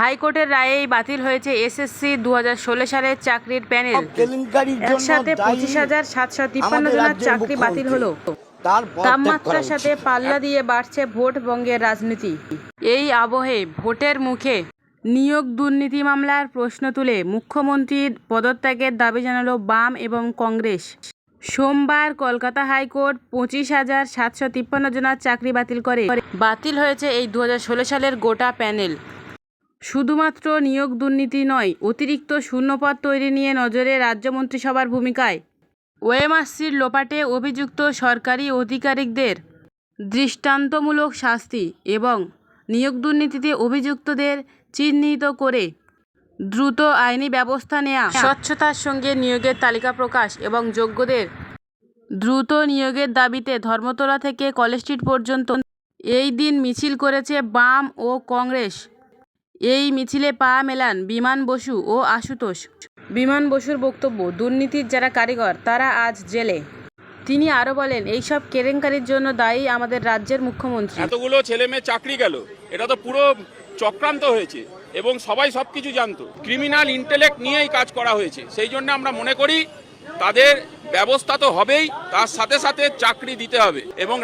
হাইকোর্টের রায়েই বাতিল হয়েছে এসএসসি দু হাজার ষোলো সালের চাকরির প্যানেল। একসাথে পঁচিশ হাজার সাতশো তিপ্পান্ন জনের চাকরি বাতিল হলো। তাপমাত্রার সাথে পাল্লা দিয়ে বাড়ছে ভোট বঙ্গের রাজনীতি। এই আবহে ভোটের মুখে নিয়োগ দুর্নীতি মামলার প্রশ্ন তুলে মুখ্যমন্ত্রীর পদত্যাগের দাবি জানালো বাম এবং কংগ্রেস। সোমবার কলকাতা হাইকোর্ট পঁচিশ হাজার সাতশো তিপ্পান্ন জনের চাকরি বাতিল করে। বাতিল হয়েছে এই দু হাজার ষোলো সালের গোটা প্যানেল। শুধুমাত্র নিয়োগ দুর্নীতি নয়, অতিরিক্ত শূন্যপদ তৈরি নিয়ে নজরে রাজ্য মন্ত্রিসভার ভূমিকায়। ওয়েমাসির লোপাটে অভিযুক্ত সরকারি আধিকারিকদের দৃষ্টান্তমূলক শাস্তি এবং নিয়োগ দুর্নীতিতে অভিযুক্তদের চিহ্নিত করে দ্রুত আইনি ব্যবস্থা নেওয়া স্বচ্ছতার সঙ্গে নিয়োগের তালিকা প্রকাশ এবং যোগ্যদের দ্রুত নিয়োগের দাবিতে ধর্মতলা থেকে কলেজ স্ট্রিট পর্যন্ত এই দিন মিছিল করেছে বাম ও কংগ্রেস। এই মিছিলে পা মেলান বিমান বসু ও আশুতোষ। বিমান বসুর বক্তব্য, দুর্নীতির যারা কারিগর, তারা আজ জেলে। তিনি আরও বলেন, এইসব কেলেঙ্কারির জন্য দায়ী আমাদের রাজ্যের মুখ্যমন্ত্রী। এতগুলো ছেলে মেয়ে চাকরি গেল। এটা তো পুরো চক্রান্ত হয়েছে এবং সবাই সব কিছু জানতো। ক্রিমিনাল ইন্টেলেক্ট নিয়েই কাজ করা হয়েছে। সেই জন্য আমরা মনে করি, তাদের ব্যবস্থা তো হবেই, তার সাথে সাথে চাকরি দিতে হবে এবং